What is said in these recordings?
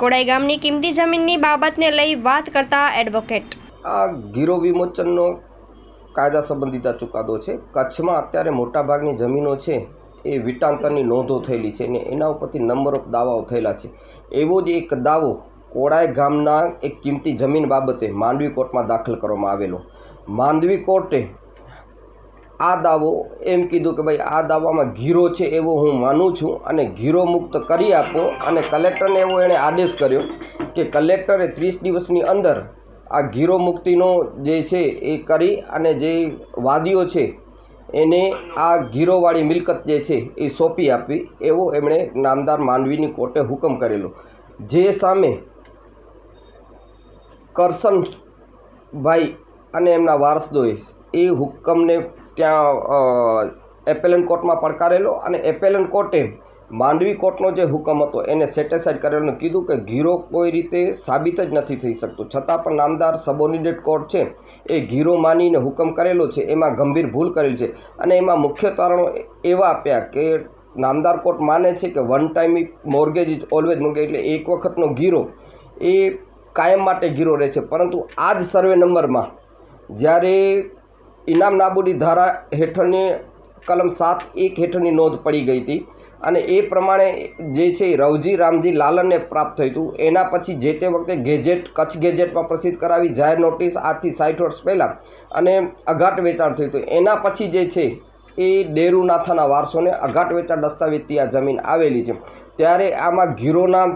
કોડાઈ ગામની કિંમતી જમીનની બાબતને લઈ વાત કરતા એડવોકેટ આ ગીરો વિમોચનનો કાયદા સંબંધિત ચુકાદો છે. કચ્છમાં અત્યારે મોટાભાગની જમીનો છે એ વિટાંતરની નોંધો થયેલી છે અને એના ઉપરથી નંબર ઓફ દાવાઓ થયેલા છે. એવો જ એક દાવો કોડાઈ ગામના એક કિંમતી જમીન બાબતે માંડવી કોર્ટમાં દાખલ કરવામાં આવેલો. માંડવી કોર્ટે આ દાવો એમ કીધું કે ભાઈ આ દાવામાં ઘીરો છે એવો હું માનું છું અને ઘીરો મુક્ત કરી આપો. અને કલેક્ટરને એવો એણે આદેશ કર્યો કે કલેક્ટરે ત્રીસ દિવસની અંદર આ ઘીરો મુક્તિનો જે છે એ કરી અને જે વાદીઓ છે એને આ ઘીરોવાળી મિલકત જે છે એ સોંપી આપવી એવો એમણે નામદાર માંડવીની કોર્ટે હુકમ કરેલો. જે સામે કરસનભાઈ અને એમના વારસદોએ એ હુકમને ત્યાં એપેલન કોર્ટમાં પડકારેલો અને એપેલન કોર્ટે માંડવી કોર્ટનો જે હુકમ હતો એને સેટિસ્ફાઈડ કરેલો કીધું કે ગીરો કોઈ રીતે સાબિત જ નથી થઈ શકતું. છતાં પણ નામદાર સબોર્ડિનેટ કોર્ટ છે, એ ગીરો માનીને હુકમ કરેલો છે, એમાં ગંભીર ભૂલ કરેલી છે. અને એમાં મુખ્ય તારણો એવા આપ્યા કે નામદાર કોર્ટ માને છે કે one time mortgage is always mortgage એટલે એક વખતનો ગીરો એ કાયમ માટે ગીરો રહે છે. પરંતુ આ જ સર્વે નંબરમાં જ્યારે ઇનામ નાબૂદી ધારા હેઠળની કલમ સાત એક હેઠળની નોંધ પડી ગઈ હતી અને એ પ્રમાણે જે છે રવજી રામજી લાલનને પ્રાપ્ત થયું હતું. એના પછી જે તે વખતે ગેજેટ, કચ્છ ગેજેટમાં પ્રસિદ્ધ કરાવી જાહેર નોટિસ આજથી સાઠ વર્ષ પહેલાં અને અઘાટ વેચાણ થયું હતું. એના પછી જે છે એ ડેરુનાથાના વારસોને અઘાટ વેચાણ દસ્તાવેજથી આ જમીન આવેલી છે. ત્યારે આમાં ગીરોના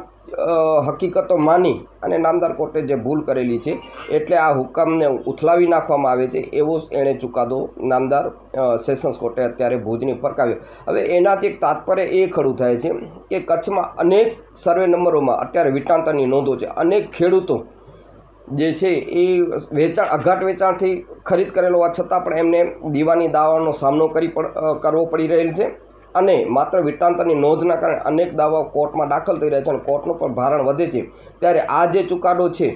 હકીકતો માની અને નામદાર કોર્ટે જે ભૂલ કરેલી છે, એટલે આ હુકમને ઉથલાવી નાખવામાં આવે છે, એવો એણે ચુકાદો નામદાર સેશન્સ કોર્ટે અત્યારે ભુજની ફરકાવ્યો. હવે એનાથી એક તાત્પર્ય એ ખડું થાય છે કે કચ્છમાં અનેક સર્વે નંબરોમાં અત્યારે વિટાંતરની નોંધો છે. અનેક ખેડૂતો જે છે એ વેચાણ, અઘાટ વેચાણથી ખરીદ કરેલો હોવા છતાં પણ એમને દીવાની દાવાનો સામનો કરી પણ કરવો પડી રહેલ છે. અને માત્ર વિટાંતરની નોંધના કારણે અનેક દાવાઓ કોર્ટમાં દાખલ થઈ રહ્યા છે અને કોર્ટનું પણ ભારણ વધે છે. ત્યારે આ જે ચુકાદો છે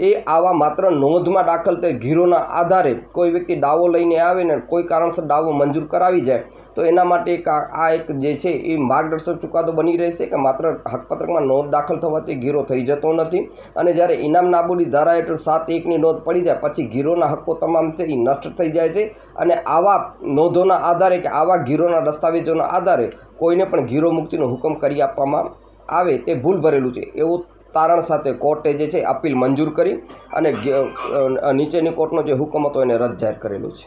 એ આવા માત્ર નોંધમાં દાખલ થઈ ગીરોના આધારે કોઈ વ્યક્તિ દાવો લઈને આવે ને કોઈ કારણસર દાવો મંજૂર કરાવી જાય, તો એના માટે એક આ એક જે છે એ માર્ગદર્શક ચુકાદો બની રહેશે કે માત્ર હકપત્રકમાં નોંધ દાખલ થવાથી ગીરો થઈ જતો નથી. અને જ્યારે ઇનામ નાબૂદી ધારા હેઠળ સાત એકની નોંધ પડી જાય, પછી ગીરોના હક્કો તમામ છે એ નષ્ટ થઈ જાય છે. અને આવા નોંધોના આધારે કે આવા ગીરોના દસ્તાવેજોના આધારે કોઈને પણ ગીરો મુક્તિનો હુકમ કરી આપવામાં આવે તે ભૂલ ભરેલું છે. એવું તારણ સાથે કોર્ટે જે છે અપીલ મંજૂર કરી અને નીચેની કોર્ટનો જે હુકમ હતો એને રદ જાહેર કરેલું છે.